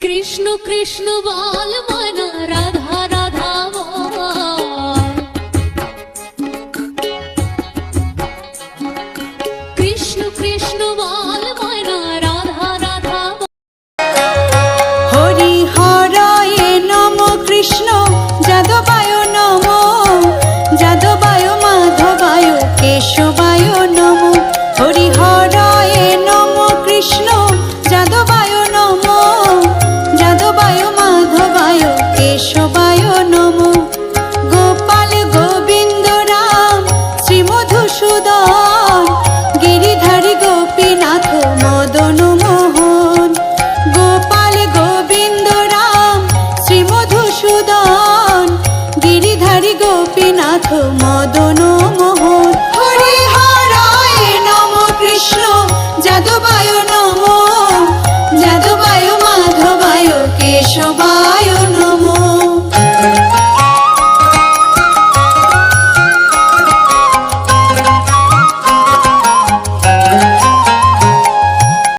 কৃষ্ণ কৃষ্ণ বল মধুসূদন গিরিধারী গোপীনাথ মদন মোহন। হরি হরায় নম কৃষ্ণ যাদবায় নম। যাদবায় মাধবায় কেশবায়